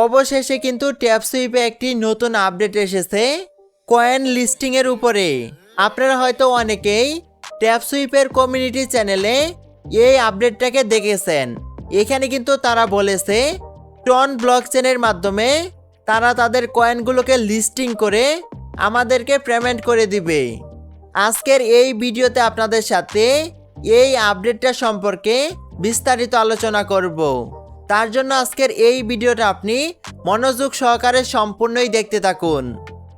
অবশেষে কিন্তু ট্যাপ সুইপে একটি নতুন আপডেট এসেছে কয়েন লিস্টিংয়ের উপরে। আপনারা হয়তো অনেকেই ট্যাপ সুইপের কমিউনিটি চ্যানেলে এই আপডেটটাকে দেখেছেন। এখানে কিন্তু তারা বলেছে, টন ব্লক চেনের মাধ্যমে তারা তাদের কয়েনগুলোকে লিস্টিং করে আমাদেরকে পেমেন্ট করে দিবে। আজকের এই ভিডিওতে আপনাদের সাথে এই আপডেটটা সম্পর্কে বিস্তারিত আলোচনা করব। তার জন্য আজকের এই ভিডিওটা আপনি মনোযোগ সহকারে সম্পূর্ণই দেখতে থাকুন।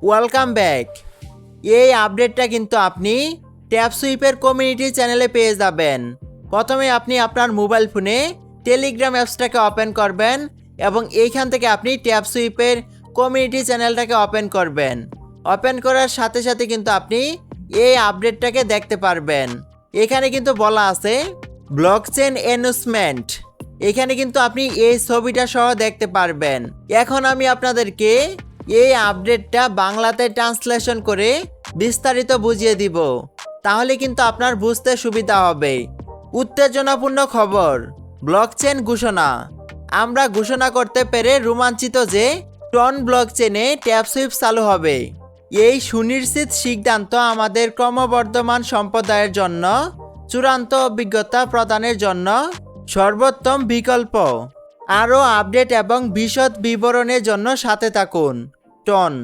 ওয়েলকাম ব্যাক এই আপডেটটা কিন্তু আপনি ট্যাপ সুইপের কমিউনিটি চ্যানেলে পেয়ে যাবেন। প্রথমে আপনি আপনার মোবাইল ফোনে টেলিগ্রাম অ্যাপসটাকে ওপেন করবেন এবং এইখান থেকে আপনি ট্যাপ সুইপের কমিউনিটি চ্যানেলটাকে ওপেন করবেন। ওপেন করার সাথে সাথে কিন্তু আপনি এই আপডেটটাকে দেখতে পারবেন। এখানে কিন্তু বলা আছে ব্লকচেন অ্যানাউন্সমেন্ট এখানে কিন্তু আপনি এই ছবিটা সহ দেখতে পারবেন। এখন আমি আপনাদেরকে এই আপডেটটা বাংলাতে ট্রান্সলেশন করে বিস্তারিত বুঝিয়ে দিব। তাহলে কিন্তু আপনার বুঝতে সুবিধা হবে। উত্তেজনাপূর্ণ খবর, ব্লকচেন ঘোষণা। আমরা ঘোষণা করতে পেরে রোমাঞ্চিত যে টন ব্লকচেনে ট্যাপ সুইপ চালু হবে। এই সুনিশ্চিত সিদ্ধান্ত আমাদের ক্রমবর্ধমান সম্প্রদায়ের জন্য, চূড়ান্ত অভিজ্ঞতা প্রদানের জন্য সর্বোত্তম বিকল্প। আরও আপডেট এবং বিশদ বিবরণের জন্য সাথে থাকুন। টন,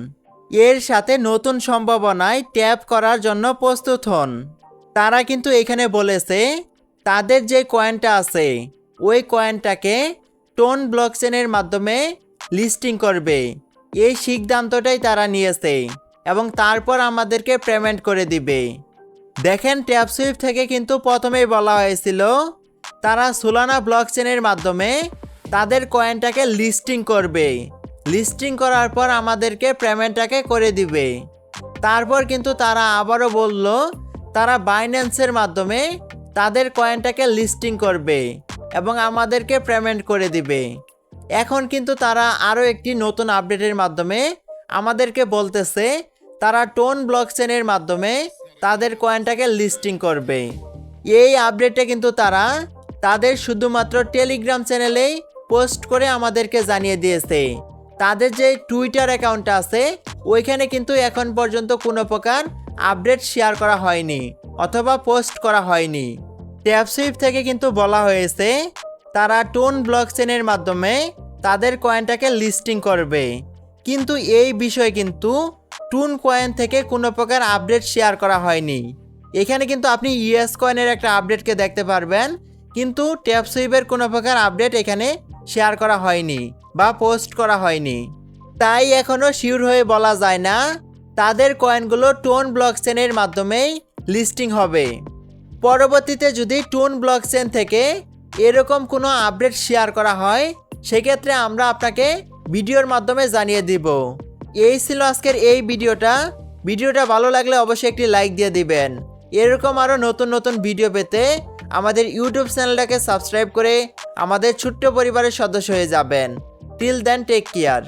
এর সাথে নতুন সম্ভাবনায় ট্যাপ করার জন্য প্রস্তুত হন। তারা কিন্তু এখানে বলেছে, তাদের যে কয়েনটা আছে, ওই কয়েনটাকে টোন ব্লকচেনের মাধ্যমে লিস্টিং করবে। এই সিদ্ধান্তটাই তারা নিয়েছে এবং তারপর আমাদেরকে পেমেন্ট করে দিবে। দেখেন, ট্যাপ সুইপ থেকে কিন্তু প্রথমেই বলা হয়েছিল তারা সোলানা ব্লক চেনের মাধ্যমে তাদের কয়েনটাকে লিস্টিং করবে। লিস্টিং করার পর আমাদেরকে পেমেন্টটাকে করে দিবে। তারপর কিন্তু তারা আবারও বলল, তারা বাইন্যান্সের মাধ্যমে তাদের কয়েনটাকে লিস্টিং করবে এবং আমাদেরকে পেমেন্ট করে দিবে। এখন কিন্তু তারা আরও একটি নতুন আপডেটের মাধ্যমে আমাদেরকে বলতেছে, তারা টোন ব্লক চেনের মাধ্যমে তাদের কয়েনটাকে লিস্টিং করবে। এই আপডেটে কিন্তু তারা তাদের শুধুমাত্র টেলিগ্রাম চ্যানেলেই পোস্ট করে আমাদেরকে জানিয়ে দিয়েছে। তাদের যে টুইটার অ্যাকাউন্ট আছে, ওইখানে কিন্তু এখন পর্যন্ত কোনো প্রকার আপডেট শেয়ার করা হয়নি, অথবা পোস্ট করা হয়নি। ট্যাপসুইপ থেকে কিন্তু বলা হয়েছে, তারা টোন ব্লক চেনের মাধ্যমে তাদের কয়েনটাকে লিস্টিং করবে। কিন্তু এই বিষয়ে কিন্তু টুন কয়েন থেকে কোনো প্রকার আপডেট শেয়ার করা হয়নি। এখানে কিন্তু আপনি ইউএস কয়েনের একটা আপডেটকে দেখতে পারবেন। কিন্তু ট্যাপসুইপের কোনো প্রকার আপডেট এখানে শেয়ার করা হয়নি বা পোস্ট করা হয়নি। তাই এখনও শিওর হয়ে বলা যায় না তাদের কয়েনগুলো টোন ব্লকচেনের মাধ্যমেই লিস্টিং হবে। পরবর্তীতে যদি টোন ব্লকচেন থেকে এরকম কোনো আপডেট শেয়ার করা হয়, সেক্ষেত্রে আমরা আপনাকে ভিডিওর মাধ্যমে জানিয়ে দিব। এই ছিল আজকের এই ভিডিওটা। ভিডিওটা ভালো লাগলে অবশ্যই একটি লাইক দিয়ে দিবেন। এরকম আরও নতুন নতুন ভিডিও পেতে আমাদের ইউটিউব চ্যানেলটাকে সাবস্ক্রাইব করে আমাদের ছোট্ট পরিবারের সদস্য হয়ে যাবেন। Till then take care